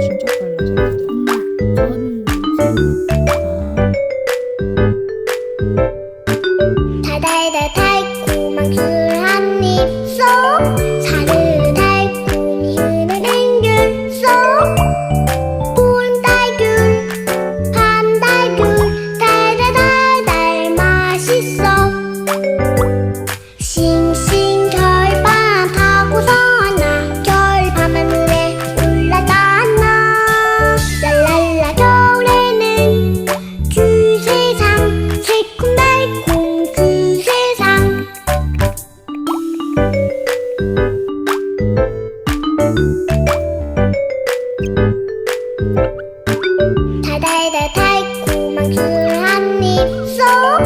진짜 잘나셨다 전... 아. 다다다 타이코 ถ้าได้แต่ทยกูมันคือฮันนี่ซุป